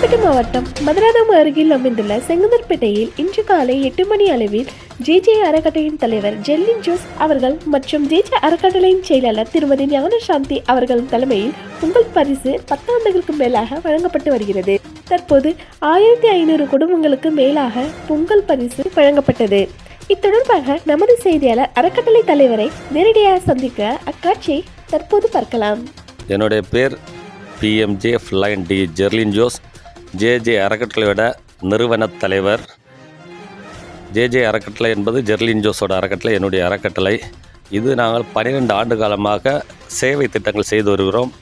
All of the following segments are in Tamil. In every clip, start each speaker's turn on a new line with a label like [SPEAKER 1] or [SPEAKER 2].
[SPEAKER 1] செங்கல்பட்டு மாவட்டம் மதுராதம் அருகில் அமைந்துள்ள செங்குந்தர்பேட்டையில் இன்று காலை எட்டு மணி அளவில் ஜேஜே அறக்கட்டளையின் தலைவர் ஜெல்லின் ஜோஸ் அவர்கள் மற்றும் ஜேஜே அறக்கட்டளையின் செயலாளர் திருமதி ஞானசாந்தி அவர்களின் தலைமையில் பொங்கல் பரிசு பத்தாண்டுகளுக்கு மேலாக வழங்கப்பட்டு வருகிறது. தற்போது ஆயிரத்தி ஐநூறு குடும்பங்களுக்கு மேலாக பொங்கல் பரிசு வழங்கப்பட்டது. இத்தொடர்பாக நமது செய்தியாளர் அறக்கட்டளை தலைவரை நேரடியாக சந்திக்க அக்காட்சியை தற்போது பார்க்கலாம்.
[SPEAKER 2] என்னுடைய பேர் PMJ ஃப்ளைன் D Jerlin Jose JJ அறக்கட்டளையோட நிறுவனத் தலைவர். ஜேஜே அறக்கட்டளை என்பது ஜெர்லின் ஜோஸோட அறக்கட்டளை என்னுடைய அறக்கட்டளை. இது நாங்கள் பன்னிரெண்டு ஆண்டு காலமாக சேவை திட்டங்கள் செய்து வருகிறோம்.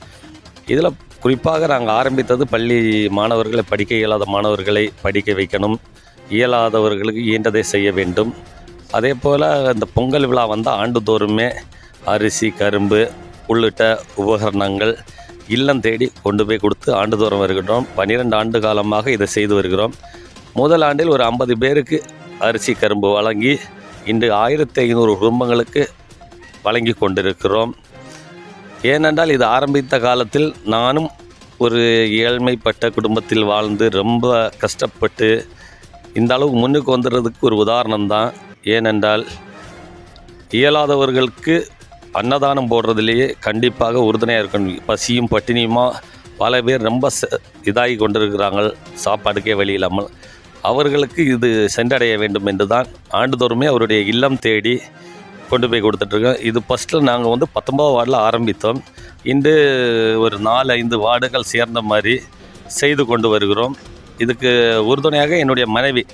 [SPEAKER 2] இதில் குறிப்பாக நாங்கள் ஆரம்பித்தது பள்ளி மாணவர்களை படிக்க இயலாத மாணவர்களை படிக்க வைக்கணும். இயலாதவர்களுக்கு இயன்றதை செய்ய வேண்டும். அதே போல் இந்த பொங்கல் விழா வந்தால் ஆண்டுதோறுமே அரிசி கரும்பு உள்ளிட்ட உபகரணங்கள் இல்லம் தேடி கொண்டு போய் கொடுத்து ஆண்டுதோறும் வருகிறோம் பன்னிரெண்டு ஆண்டு காலமாக இதை செய்து வருகிறோம். முதல் ஆண்டில் ஒரு ஐம்பது பேருக்கு அரிசி கரும்பு வழங்கி இன்று ஆயிரத்தி ஐநூறு குடும்பங்களுக்கு வழங்கி கொண்டிருக்கிறோம். ஏனென்றால் இது ஆரம்பித்த காலத்தில் நானும் ஒரு ஏழ்மைப்பட்ட குடும்பத்தில் வாழ்ந்து ரொம்ப கஷ்டப்பட்டு இந்த அளவுக்கு முன்னுக்கு வந்துடுறதுக்கு ஒரு உதாரணம் தான் ஏனென்றால் இயலாதவர்களுக்கு அன்னதானம் போடுறதுலேயே கண்டிப்பாக உறுதுணையாக இருக்கணும். பசியும் பட்டினியுமா பல பேர் ரொம்ப ச- இதாகி கொண்டிருக்கிறாங்க சாப்பாடுக்கே வழி இல்லாமல். அவர்களுக்கு இது சென்றடைய வேண்டும் என்று தான் ஆண்டுதோறுமே அவருடைய இல்லம் தேடி கொண்டு போய் கொடுத்துட்ருக்கோம் இது ஃபஸ்ட்டில் நாங்கள் வந்து பத்தொம்பது வார்டில் ஆரம்பித்தோம். இன்று ஒரு நாலு ஐந்து வார்டுகள் சேர்ந்த மாதிரி செய்து கொண்டு வருகிறோம். இதுக்கு உறுதுணையாக என்னுடைய மனைவி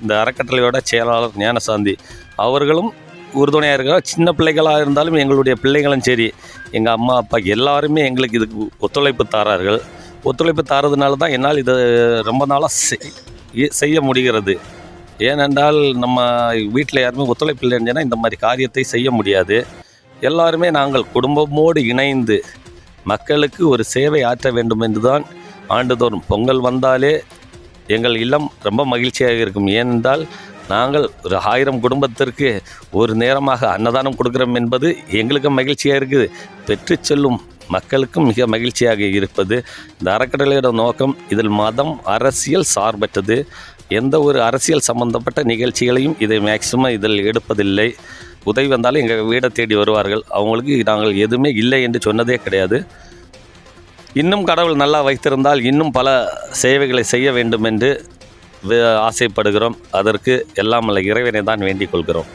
[SPEAKER 2] இந்த அறக்கட்டளையோட செயலாளர் ஞானசாந்தி அவர்களும் உறுதுணையாக இருக்கிறார் சின்ன பிள்ளைகளாக இருந்தாலும் எங்களுடைய பிள்ளைகளும் சரி எங்கள் அம்மா அப்பா எல்லாருமே எங்களுக்கு இதுக்கு ஒத்துழைப்பு தாரார்கள். ஒத்துழைப்பு தாரதுனால தான் என்னால் இதை ரொம்ப நாளாக செய்- செய்ய முடிகிறது. ஏனென்றால் நம்ம வீட்டில் யாருமே ஒத்துழைப்பு இல்லைன்னா இந்த மாதிரி காரியத்தை செய்ய முடியாது. எல்லாருமே நாங்கள் குடும்பமோடு இணைந்து மக்களுக்கு ஒரு சேவை ஆற்ற வேண்டும் என்று தான் ஆண்டுதோறும் பொங்கல் வந்தாலே எங்கள் இல்லம் ரொம்ப மகிழ்ச்சியாக இருக்கும். ஏனென்றால் நாங்கள் ஒரு ஆயிரம் குடும்பத்திற்கு ஒரு நேரமாக அன்னதானம் கொடுக்குறோம் என்பது எங்களுக்கும் மகிழ்ச்சியாக இருக்குது. பெற்று செல்லும் மக்களுக்கும் மிக மகிழ்ச்சியாக இருப்பது. இந்த அறக்கட்டளையோட நோக்கம் இதில் மதம் அரசியல் சார்பற்றது. எந்த ஒரு அரசியல் சம்பந்தப்பட்ட நிகழ்ச்சிகளையும் இதை மேக்சிமம் இதில் எடுப்பதில்லை. உதவி வந்தாலும் எங்கள் வீடை தேடி வருவார்கள். அவங்களுக்கு நாங்கள் எதுவுமே இல்லை என்று சொன்னதே கிடையாது. இன்னும் கடவுள் நல்லா வைத்திருந்தால் இன்னும் பல சேவைகளை செய்ய வேண்டும் என்று ஆசைப்படுகிறோம். அதற்கு எல்லாம் இறைவனை தான் வேண்டிக் கொள்கிறோம்.